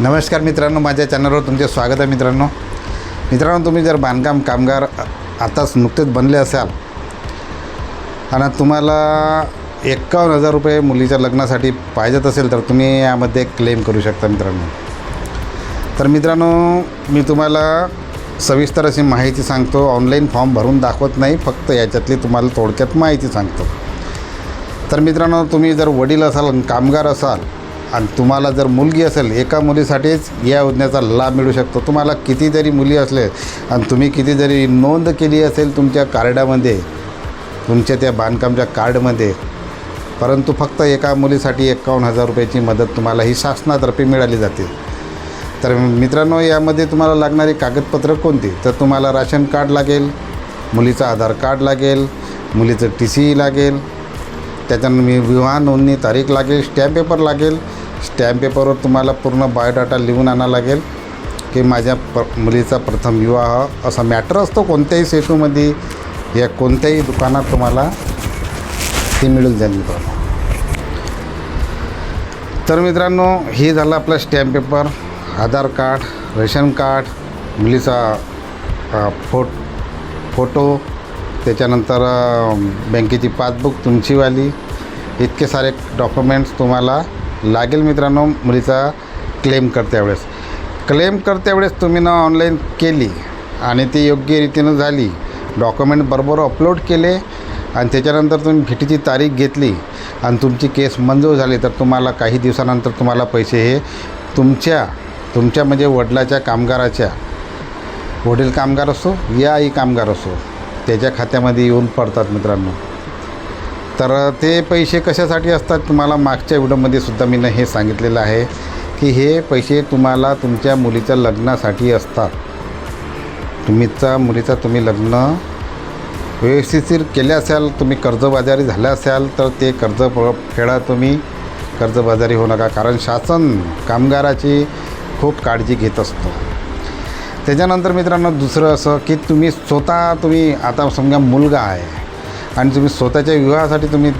नमस्कार मित्रांनो माझ्या चॅनलवर तुमचे स्वागत आहे मित्रांनो. मित्रांनो तुम्ही जर बांधकाम कामगार आताच नुकतेच बनले असाल आणि तुम्हाला एक्कावन्न हजार रुपये मुलीच्या लग्नासाठी पाहिजेत असेल तर तुम्ही यामध्ये क्लेम करू शकता मित्रांनो. तर मित्रांनो मी तुम्हाला सविस्तर अशी माहिती सांगतो. ऑनलाईन फॉर्म भरून दाखवत नाही फक्त याच्यातली तुम्हाला थोडक्यात माहिती सांगतो. तर मित्रांनो तुम्ही जर वडील असाल कामगार असाल आणि तुम्हाला जर मुलगी असेल एका मुलीसाठीच या योजनेचा लाभ मिळू शकतो. तुम्हाला किती जरी मुली असले आणि तुम्ही किती जरी नोंद केली असेल तुमच्या कार्डामध्ये तुमच्या त्या बांधकामच्या कार्डमध्ये परंतु फक्त एका मुलीसाठी एकावन्न हजार रुपयाची मदत तुम्हाला ही शासनातर्फे मिळाली जाते. तर मित्रांनो यामध्ये तुम्हाला लागणारी कागदपत्रं कोणती? तर तुम्हाला राशन कार्ड लागेल मुलीचं आधार कार्ड लागेल मुलीचं टी सी लागेल त्याच्यानं मी विवाह नोंदणी तारीख लागेल स्टॅम्प पेपर लागेल. स्टॅम्प पेपरवर तुम्हाला पूर्ण बायोडाटा लिहून आणा लागेल की माझ्या प मुलीचा प्रथम विवाह असा मॅटर असतो कोणत्याही सेतूमध्ये. या कोणत्याही दुकानात तुम्हाला ते मिळून जाईल. मित्रांनो तर मित्रांनो हे झालं आपलं stamp paper Aadhaar card ration card मुलीचा फोट फोटो त्याच्यानंतर बँकेची पासबुक तुमचीवाली इतके सारे डॉक्युमेंट्स तुम्हाला लागेल मित्रांनो मुलीचा क्लेम करत्या वेळेस. क्लेम करत्या वेळेस तुम्ही ना ऑनलाईन केली आणि ती योग्य रीतीनं झाली डॉक्युमेंट बरोबर अपलोड केले आणि त्याच्यानंतर तुम्ही भेटीची तारीख घेतली आणि तुमची केस मंजूर झाली तर तुम्हाला काही दिवसानंतर तुम्हाला पैसे हे तुमच्या तुमच्या म्हणजे वडिलाच्या कामगाराच्या वडील कामगार असो या आई कामगार असो त्याच्या खात्यामध्ये येऊन पडतात मित्रांनो. तर ते पैसे कशासाठी असतात तुम्हाला मागच्या व्हिडिओमध्ये सुद्धा मी हे सांगितलेलं आहे की हे पैसे तुम्हाला तुमच्या मुलीच्या लग्नासाठी असतात. तुम्हीचा मुलीचा तुम्ही लग्न व्यवस्थित केले असाल तुम्ही कर्जबाजारी झाले असाल तर ते कर्ज फेडा तुम्ही. कर्जबाजारी होऊ नका कारण शासन कामगाराची खूप काळजी घेत असतो. त्याच्यानंतर मित्रांनो दुसरं असं की तुम्ही स्वतः तुम्ही आता समजा मुलगा आहे आणि तुम्ही स्वतःच्या विवाहासाठी तुम्ही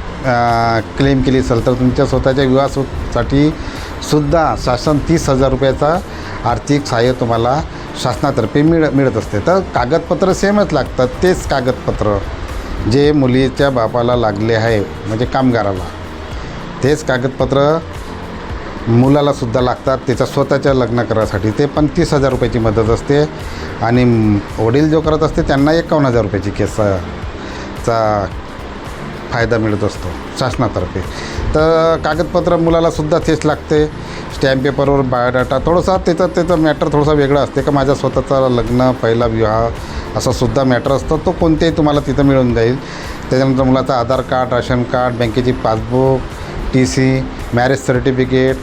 क्लेम केली असेल तर तुमच्या स्वतःच्या विवाहासाठी सुद्धा शासन तीस हजार रुपयाचा आर्थिक सहाय्य तुम्हाला शासनातर्फे मिळ मिळत असते. तर कागदपत्र सेमच लागतात तेच कागदपत्र जे मुलीच्या बापाला लागले आहे म्हणजे कामगाराला. तेच कागदपत्र मुलालासुद्धा लागतात. त्याच्या स्वतःच्या लग्न करायसाठी ते पण तीस हजार रुपयाची मदत असते. आणि वडील जो करत असते त्यांना एकावन्न हजार रुपयाची केस चा फायदा मिळत असतो शासनातर्फे. तर कागदपत्र मुलालासुद्धा तेच लागते. स्टॅम्प पेपरवर बायोडाटा थोडंसा त्याचं त्याचं मॅटर थोडंसं वेगळं असते का माझ्या स्वतःचा लग्न पहिला विवाह असासुद्धा मॅटर असतं. तो कोणतेही तुम्हाला तिथं मिळून जाईल. त्याच्यानंतर मुलाचं आधार कार्ड राशन कार्ड बँकेची passbook T C marriage certificate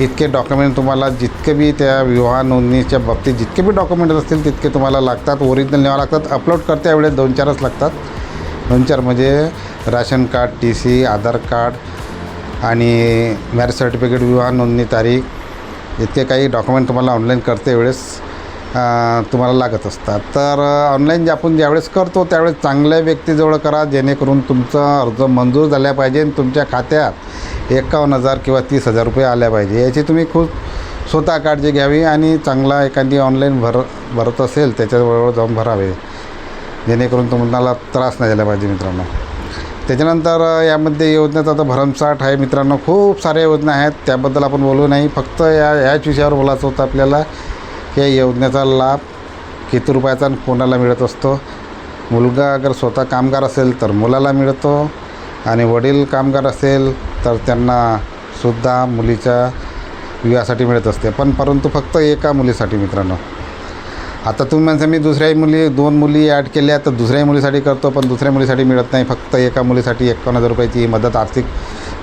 इतके डॉक्युमेंट तुम्हाला जितके बी त्या विवाह नोंदणीच्या बाबतीत जितके बी डॉक्युमेंट असतील तितके तुम्हाला लागतात. ओरिजिनल न्यावं लागतात. अपलोड करते वेळेस दोन चारच लागतात. दोन चार म्हणजे ration card T C Aadhaar card आणि मॅरेज सर्टिफिकेट विवाह नोंदणी तारीख इतके काही डॉक्युमेंट तुम्हाला ऑनलाईन करते वेळेस तुम्हाला लागत असतात. तर ऑनलाईन जे आपण ज्यावेळेस करतो त्यावेळेस चांगल्या व्यक्तीजवळ करा जेणेकरून तुमचा अर्ज मंजूर झाल्या पाहिजे आणि तुमच्या खात्यात एकावन्न हजार किंवा तीस हजार रुपये आल्या पाहिजे. याची तुम्ही खूप स्वतः काळजी घ्यावी आणि चांगला एखादी ऑनलाईन भर भरत असेल त्याच्याबरोबर जाऊन भरावे. जेणेकरून तुम्हाला त्रास नाही झाला पाहिजे मित्रांनो. त्याच्यानंतर यामध्ये योजनेचा आता भरमसाठ आहे मित्रांनो. खूप साऱ्या योजना आहेत त्याबद्दल आपण बोलू नाही. फक्त या ह्याच विषयावर बोलायचं होतं आपल्याला. या योजनेचा लाभ किती रुपयाचा आणि कोणाला मिळत असतो? मुलगा अगर स्वतः कामगार असेल तर मुलाला मिळतो आणि वडील कामगार असेल तर त्यांना सुद्धा मुलीच्या विवाहासाठी मिळत असते. पण परंतु फक्त एका मुलीसाठी मित्रांनो. आता तुम्ही म्हणता मी दुसऱ्याही मुली दोन मुली ॲड केल्या तर दुसऱ्याही मुलीसाठी करतो पण दुसऱ्या मुलीसाठी मिळत नाही. फक्त एका मुलीसाठी एकावन्न हजार रुपयाची ही मदत आर्थिक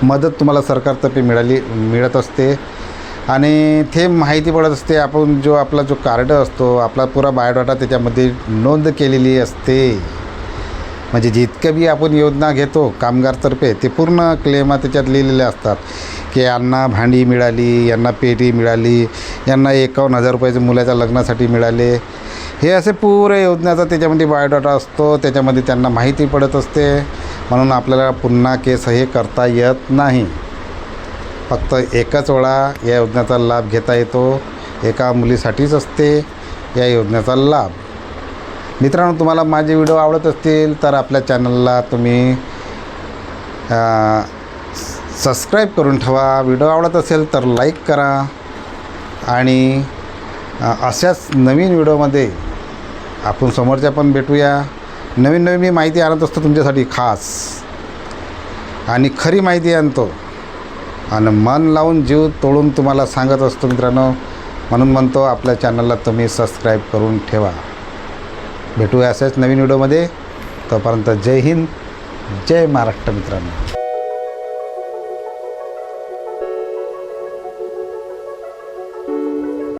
मदत तुम्हाला सरकारतर्फे मिळाली मिळत असते. आणि ते माहिती पडत असते आपण जो आपला जो कार्ड असतो आपला पुरा बायोडाटा त्याच्यामध्ये नोंद केलेली असते. म्हणजे जितकं बी आपण योजना घेतो कामगारतर्फे ते पूर्ण क्लेमा त्याच्यात लिहिलेले असतात की यांना भांडी मिळाली यांना पेटी मिळाली यांना एकावन्न हजार रुपयाचे मुलाच्या लग्नासाठी मिळाले. हे असे पुरे योजनेचा त्याच्यामध्ये बायोडाटा असतो त्याच्यामध्ये त्यांना माहिती पडत असते. म्हणून आपल्याला पुन्हा केस हे करता येत नाही. फक्त एकच वेळा या योजनेचा लाभ घेता येतो. एका मुलीसाठीच असते या योजनेचा लाभ. मित्रांनो तुम्हाला माझे व्हिडिओ आवडत असतील तर आपल्या चॅनलला तुम्ही सबस्क्राईब करून ठेवा. व्हिडिओ आवडत असेल तर लाईक करा आणि अशाच नवीन व्हिडिओमध्ये आपण समोरच्या पण भेटूया. नवीन नवीन मी माहिती आणत असतो तुमच्यासाठी खास. आणि खरी माहिती आणतो. आणि मन लावून जीव तोडून तुम्हाला सांगत असतो मित्रांनो. म्हणून म्हणतो आपल्या चॅनलला तुम्ही सबस्क्राईब करून ठेवा. भेटूया असेच नवीन व्हिडिओमध्ये तोपर्यंत जय हिंद जय महाराष्ट्र मित्रांनो.